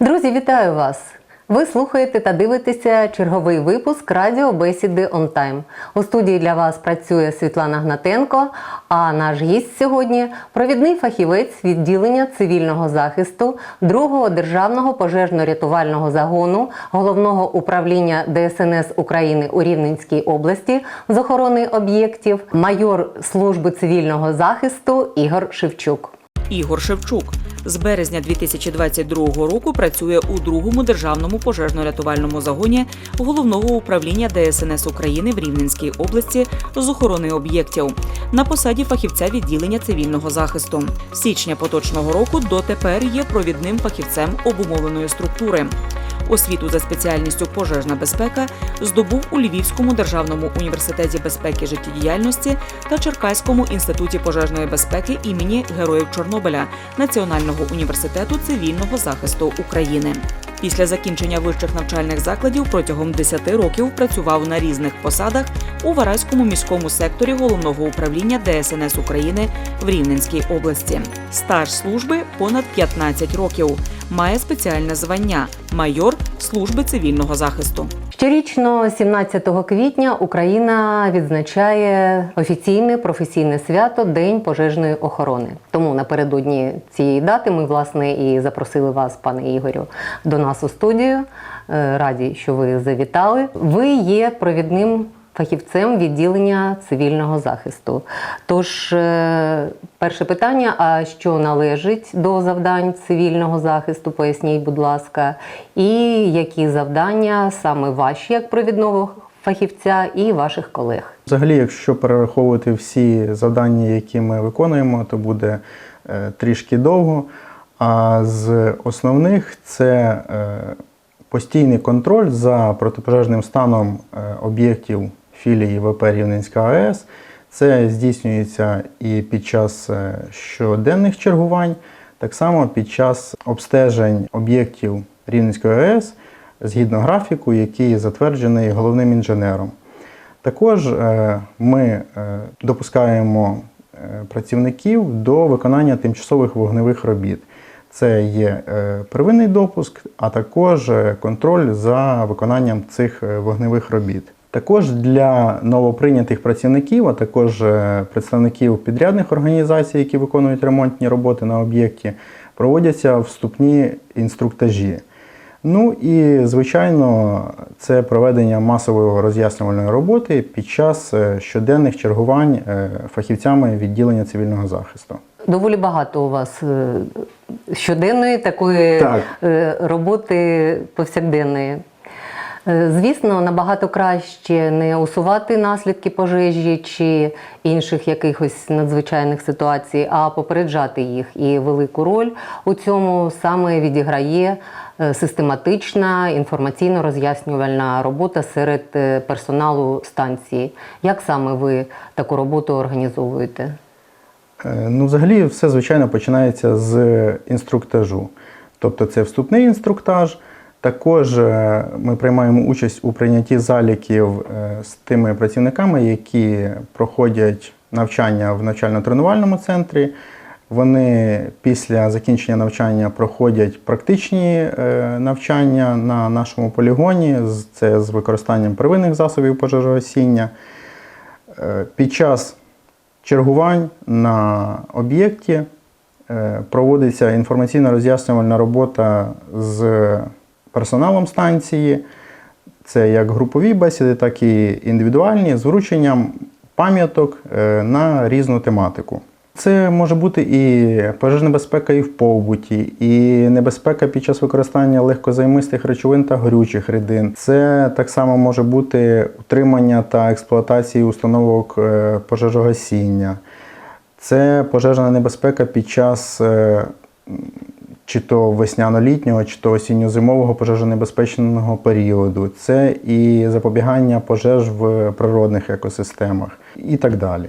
Друзі, вітаю вас! Ви слухаєте та дивитеся черговий випуск радіо Бесіди Time. У студії для вас працює Світлана Гнатенко. А наш гість сьогодні провідний фахівець відділення цивільного захисту другого державного пожежно-рятувального загону головного управління ДСНС України у Рівненській області з охорони об'єктів, майор служби цивільного захисту Ігор Шевчук. Ігор Шевчук з березня 2022 року працює у другому державному пожежно-рятувальному загоні головного управління ДСНС України в Рівненській області з охорони об'єктів на посаді фахівця відділення цивільного захисту. З січня поточного року дотепер є провідним фахівцем обумовленої структури. Освіту за спеціальністю пожежна безпека здобув у Львівському державному університеті безпеки життєдіяльності та Черкаському інституті пожежної безпеки імені Героїв Чорнобиля Національного університету цивільного захисту України. Після закінчення вищих навчальних закладів протягом 10 років працював на різних посадах у Вараському міському секторі головного управління ДСНС України в Рівненській області. Стаж служби понад 15 років. Має спеціальне звання майор служби цивільного захисту. Щорічно, 17 квітня, Україна відзначає офіційне професійне свято День пожежної охорони. Тому напередодні цієї дати ми власне і запросили вас, пане Ігорю, до нас у студію. Е, Раді, що ви завітали. Ви є провідним фахівцем відділення цивільного захисту. Тож, е, перше питання: а що належить до завдань цивільного захисту? Поясніть, будь ласка, і які завдання саме ваші як провідного фахівця і ваших колег? Взагалі, якщо перераховувати всі завдання, які ми виконуємо, то буде е, трішки довго. А з основних це е, постійний контроль за протипожежним станом об'єктів філії ВП Рівненська АЕС. Це здійснюється і під час е, щоденних чергувань, так само під час обстежень об'єктів Рівненської АЕС згідно графіку, який затверджений головним інженером. Також е, ми е, допускаємо працівників до виконання тимчасових вогневих робіт. Це є первинний допуск, а також контроль за виконанням цих вогневих робіт. Також для новоприйнятих працівників, а також е, представників підрядних організацій, які виконують ремонтні роботи на об'єкті, проводяться вступні інструктажі. Ну і, звичайно, це проведення масової роз'яснювальної роботи під час е, щоденних чергувань е, фахівцями відділення цивільного захисту. Доволі багато у вас щоденної такої Так. роботи повсякденної. Е, Звісно, набагато краще не усувати наслідки пожежі чи інших якихось надзвичайних ситуацій, а попереджати їх. І велику роль у цьому саме відіграє е, систематична інформаційно-роз'яснювальна робота серед е, персоналу станції. Як саме ви таку роботу організовуєте? Ну, взагалі, все звичайно починається з інструктажу. Тобто це вступний інструктаж. Також е, ми приймаємо участь у прийнятті заліків е, з тими працівниками, які проходять навчання в навчально-тренувальному центрі. Вони після закінчення навчання проходять практичні е, навчання на нашому полігоні. Це з використанням первинних засобів пожежогасіння. Під час чергувань на об'єкті проводиться інформаційно-роз'яснювальна робота з персоналом станції. Це як групові бесіди, так і індивідуальні з врученням пам'яток е, на різну тематику. Це може бути і пожежна безпека і в побуті, і небезпека під час використання легкозаймистих речовин та горючих рідин. Це так само може бути утримання та експлуатації установок е, пожежогасіння. Це пожежна небезпека під час е, чи то весняно-літнього, чи то осінньо-зимового пожежонебезпечного періоду. Це і запобігання пожеж в природних екосистемах і так далі.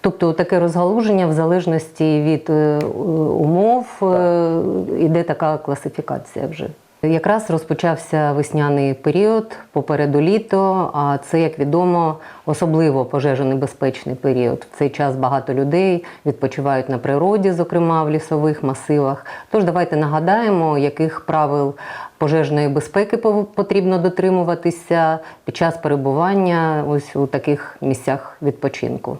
Тобто таке розгалуження в залежності від е, умов е, іде така класифікація вже. Якраз розпочався весняний період, попереду літо, а це, як відомо, особливо пожежонебезпечний період. В цей час багато людей відпочивають на природі, зокрема в лісових масивах. Тож давайте нагадаємо, яких правил пожежної безпеки потрібно дотримуватися під час перебування ось у таких місцях відпочинку.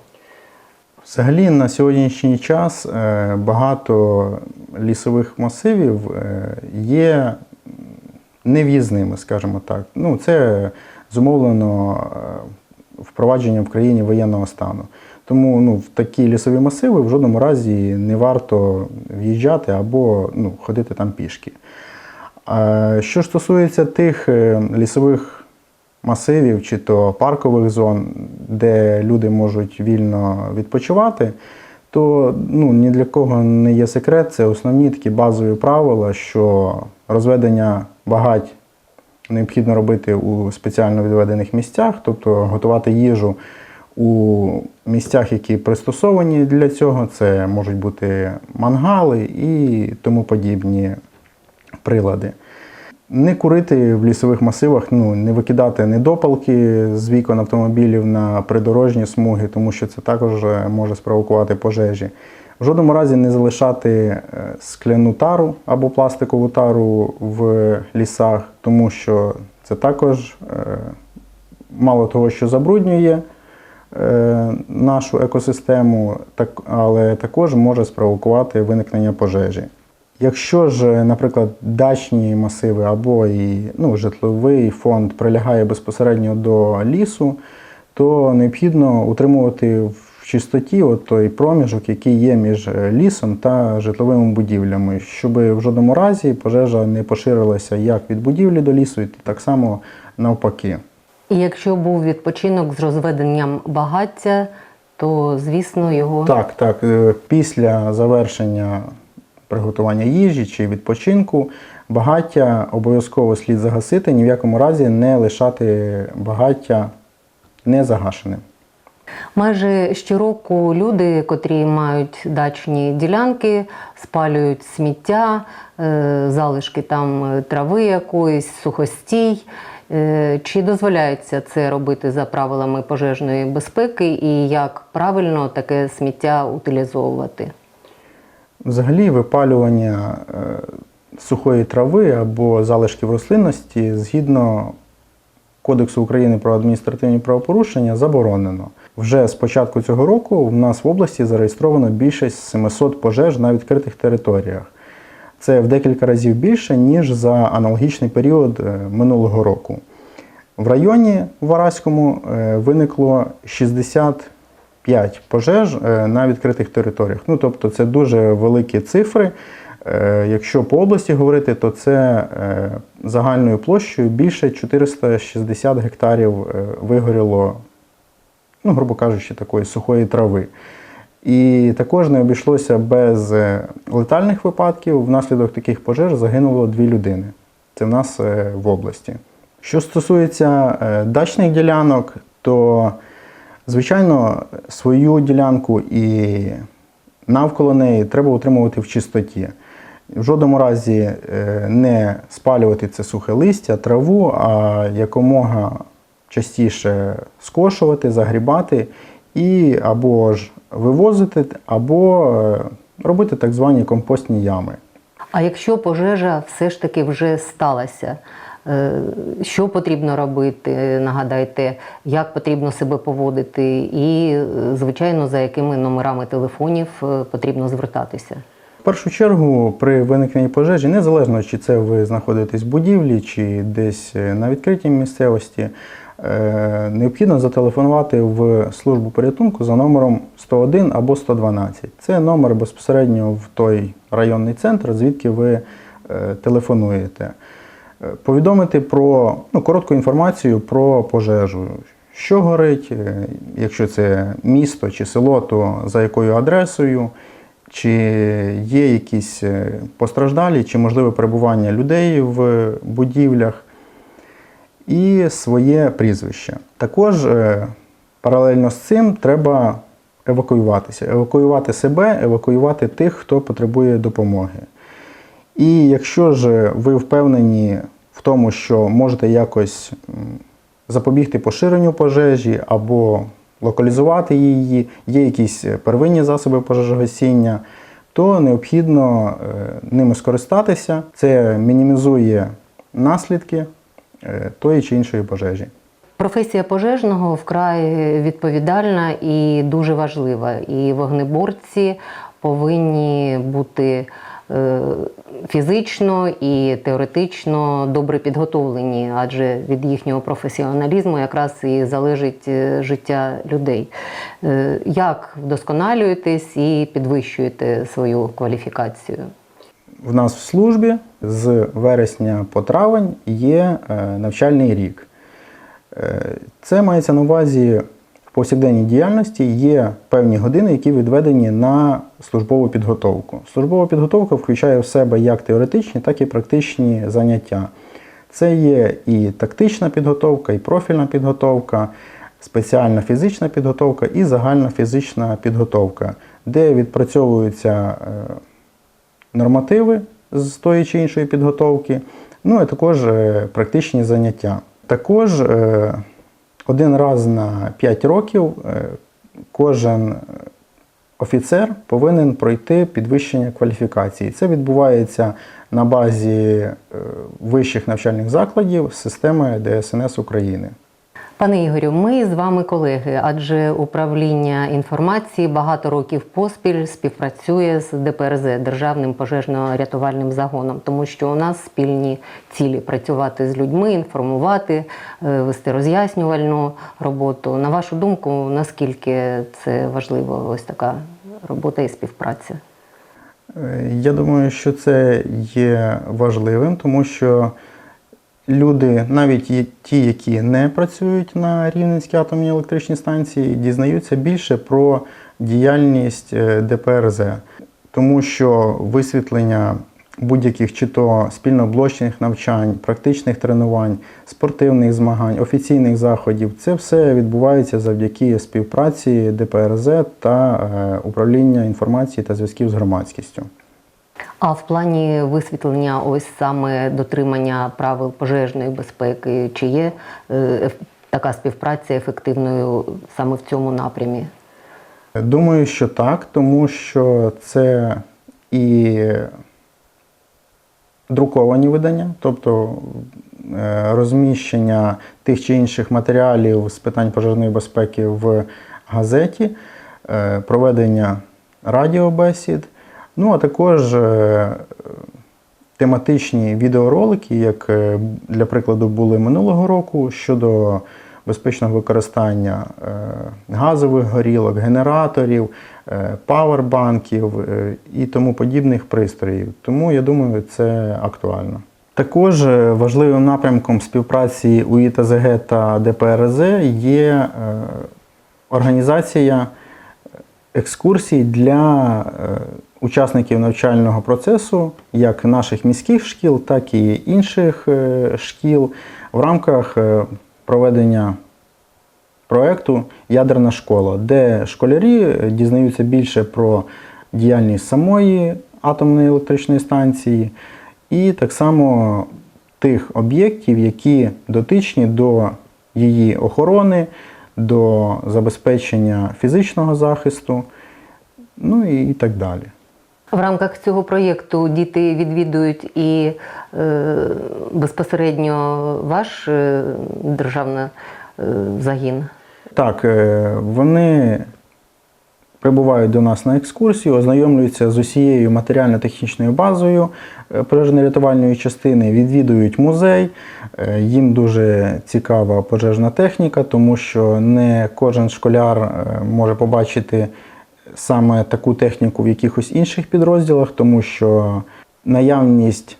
Взагалі на сьогоднішній час е, багато лісових масивів е, є нев'їзними, скажімо так. Ну, це зумовлено е, впровадженням в країні воєнного стану. Тому ну, в такі лісові масиви в жодному разі не варто в'їжджати або ну, ходити там пішки. А Що стосується тих е, лісових масивів чи то паркових зон, де люди можуть вільно відпочивати, то ну, ні для кого не є секрет, це основні такі базові правила, що розведення багать необхідно робити у спеціально відведених місцях, тобто готувати їжу у місцях, які пристосовані для цього. Це можуть бути мангали і тому подібні прилади. Не курити в лісових масивах, ну, не викидати недопалки з вікон автомобілів на придорожні смуги, тому що це також може спровокувати пожежі. В жодному разі не залишати е, скляну тару або пластикову тару в лісах, тому що це також е, мало того, що забруднює е, нашу екосистему, але також може спровокувати виникнення пожежі. Якщо ж, наприклад, дачні масиви або і ну, житловий фонд прилягає безпосередньо до лісу, то необхідно утримувати в чистоті от той проміжок, який є між лісом та житловими будівлями, щоб в жодному разі пожежа не поширилася як від будівлі до лісу, і так само навпаки. І якщо був відпочинок з розведенням багаття, то звісно його Так, так. е, Після завершення приготування їжі чи відпочинку багаття обов'язково слід загасити, ні в якому разі не лишати багаття незагашеним. Майже щороку люди, котрі мають дачні ділянки, спалюють сміття, е, залишки там е, трави якоїсь, сухостій. Е, Чи дозволяється це робити за правилами пожежної безпеки і як правильно таке сміття утилізовувати? Взагалі, випалювання сухої трави або залишків рослинності згідно Кодексу України про адміністративні правопорушення заборонено. Вже з початку цього року в нас в області зареєстровано більше 700 пожеж на відкритих територіях. Це в декілька разів більше, ніж за аналогічний період е, минулого року. В районі Вараському е, виникло 65 пожеж е, на відкритих територіях. Ну, тобто це дуже великі цифри. Е, Якщо по області говорити, то це е, загальною площею більше 460 гектарів е, вигоріло, ну, грубо кажучи, такої сухої трави. І також не обійшлося без летальних випадків. Внаслідок таких пожеж загинуло дві людини. Це в нас в області. Що стосується дачних ділянок, то, звичайно, свою ділянку і навколо неї треба утримувати в чистоті. В жодному разі е, не спалювати це сухе листя, траву, а якомога частіше скошувати, загрібати і або ж вивозити, або е, робити так звані компостні ями. А якщо пожежа все ж таки вже сталася, е, що потрібно робити? Нагадайте, як потрібно себе поводити, і, звичайно, за якими номерами телефонів потрібно звертатися? В першу чергу, при виникненні пожежі, незалежно чи це ви знаходитесь в будівлі, чи десь е, на відкритій місцевості, е, необхідно зателефонувати в службу порятунку за номером 101 або 112. Це номер безпосередньо в той районний центр, звідки ви е, телефонуєте. Повідомити про ну, коротку інформацію про пожежу. Що горить, якщо це місто чи село, то за якою адресою, чи є якісь е, постраждалі, чи можливе перебування людей в будівлях, і своє прізвище. Також е, паралельно з цим треба евакуюватися, евакуювати себе, евакуювати тих, хто потребує допомоги. І якщо ж ви впевнені в тому, що можете якось запобігти поширенню пожежі або локалізувати її, є якісь первинні засоби пожежогасіння, то необхідно е, ними скористатися. Це мінімізує наслідки е, тої чи іншої пожежі. Професія пожежного вкрай відповідальна і дуже важлива. І вогнеборці повинні бути е, фізично і теоретично добре підготовлені, адже від їхнього професіоналізму якраз і залежить е, життя людей. Е, Як вдосконалюєтесь і підвищуєте свою кваліфікацію? В нас в службі з вересня по травень є е, навчальний рік. Е, Це мається на увазі повсякденній діяльності є певні години, які відведені на службову підготовку. Службова підготовка включає в себе як теоретичні, так і практичні заняття. Це є і тактична підготовка, і профільна підготовка, спеціальна фізична підготовка і загальна фізична підготовка, де відпрацьовуються е, нормативи з тої чи іншої підготовки, ну і також е, практичні заняття. Також е, один раз на 5 років е, кожен офіцер повинен пройти підвищення кваліфікації. Це відбувається на базі е, вищих навчальних закладів системи ДСНС України. Пане Ігорю, ми з вами колеги, адже управління інформації багато років поспіль співпрацює з ДПРЗ Державним пожежно-рятувальним загоном, тому що у нас спільні цілі працювати з людьми, інформувати, е, вести роз'яснювальну роботу. На вашу думку, наскільки це важливо, ось така робота і співпраця? Е, Я думаю, що це є важливим, тому що люди, навіть ті, які не працюють на Рівненській атомній електричній станції, дізнаються більше про діяльність е, ДПРЗ, тому що висвітлення будь-яких чи то спільноблочних навчань, практичних тренувань, спортивних змагань, офіційних заходів це все відбувається завдяки співпраці ДПРЗ та е, управління інформації та зв'язків з громадськістю. А в плані висвітлення, ось саме дотримання правил пожежної безпеки, чи є е, така співпраця ефективною саме в цьому напрямі? Думаю, що так, тому що це і друковані видання, тобто е, розміщення тих чи інших матеріалів з питань пожежної безпеки в газеті, е, проведення радіобесід, ну а також е, тематичні відеоролики, як е, для прикладу були минулого року щодо безпечного використання е, газових горілок, генераторів, павербанків і тому подібних пристроїв. Тому я думаю, це актуально. Також важливим напрямком співпраці УІТЗГ та ДПРЗ є організація екскурсій для учасників навчального процесу, як наших міських шкіл, так і інших е, шкіл в рамках е, проведення проекту Ядерна школа, де школярі е, дізнаються більше про діяльність самої атомної електричної станції, і так само тих об'єктів, які дотичні до її охорони, до забезпечення фізичного захисту, ну і так далі. В рамках цього проєкту діти відвідують і е, безпосередньо ваш е, державний е, загін. Так, е, вони прибувають до нас на екскурсію, ознайомлюються з усією матеріально-технічною базою е, пожежно-рятувальної частини, відвідують музей. Е, Їм дуже цікава пожежна техніка, тому що не кожен школяр е, може побачити саме таку техніку в якихось інших підрозділах, тому що наявність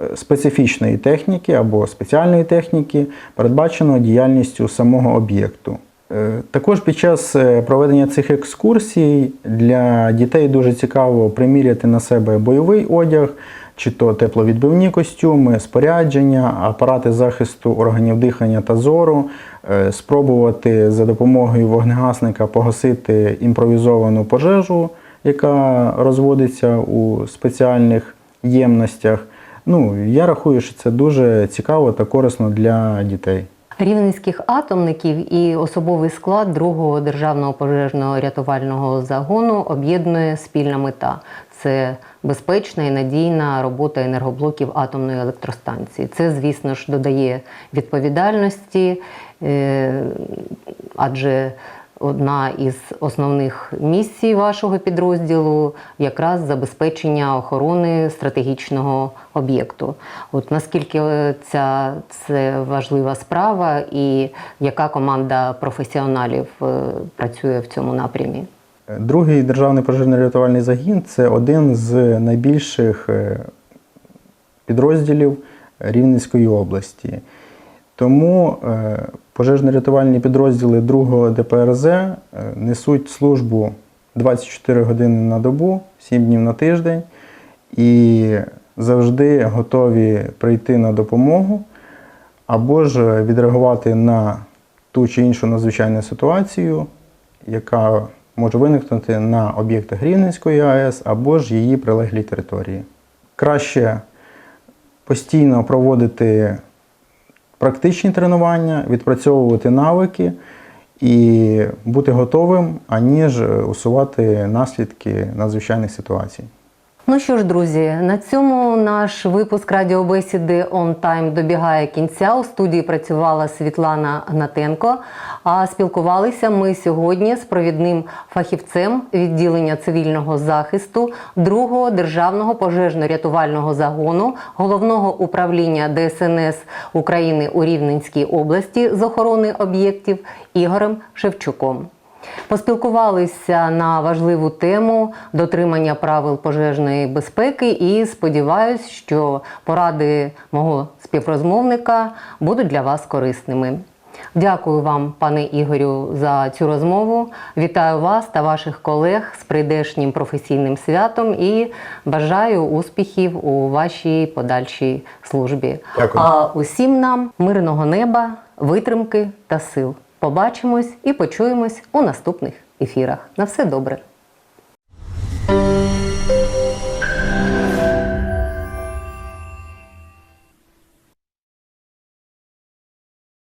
е, специфічної техніки або спеціальної техніки передбачено діяльністю самого об'єкту. Е, Також під час е, проведення цих екскурсій для дітей дуже цікаво приміряти на себе бойовий одяг, чи то тепловідбивні костюми, спорядження, апарати захисту органів дихання та зору, спробувати за допомогою вогнегасника погасити імпровізовану пожежу, яка розводиться у спеціальних ємностях. Ну, я рахую, що це дуже цікаво та корисно для дітей. Рівненських атомників і особовий склад другого державного пожежного рятувального загону об'єднує спільна мета. Це безпечна і надійна робота енергоблоків атомної електростанції. Це, звісно ж, додає відповідальності, е, адже одна із основних місій вашого підрозділу якраз забезпечення охорони стратегічного об'єкту. От наскільки е, ця це важлива справа, і яка команда професіоналів е, працює в цьому напрямі? Другий державний пожежно-рятувальний загін це один з найбільших е, підрозділів Рівненської області. Тому е, пожежно-рятувальні підрозділи 2 ДПРЗ е, несуть службу 24 години на добу, 7 днів на тиждень і завжди готові прийти на допомогу або ж відреагувати на ту чи іншу надзвичайну ситуацію, яка може виникнути на об'єктах Рівненської АЕС або ж її прилеглій території. Краще постійно проводити практичні тренування, відпрацьовувати навики і бути готовим, аніж усувати наслідки надзвичайних ситуацій. Ну що ж, друзі, на цьому наш випуск радіобесіди On Time добігає кінця. У студії працювала Світлана Гнатенко. А спілкувалися ми сьогодні з провідним фахівцем відділення цивільного захисту другого державного пожежно-рятувального загону головного управління ДСНС України у Рівненській області з охорони об'єктів Ігорем Шевчуком. Поспілкувалися на важливу тему дотримання правил пожежної безпеки і сподіваюсь, що поради мого співрозмовника будуть для вас корисними. Дякую вам, пане Ігорю, за цю розмову. Вітаю вас та ваших колег з прийдешнім професійним святом і бажаю успіхів у вашій подальшій службі. Дякую. А усім нам мирного неба, витримки та сил. Побачимось і почуємось у наступних ефірах. На все добре.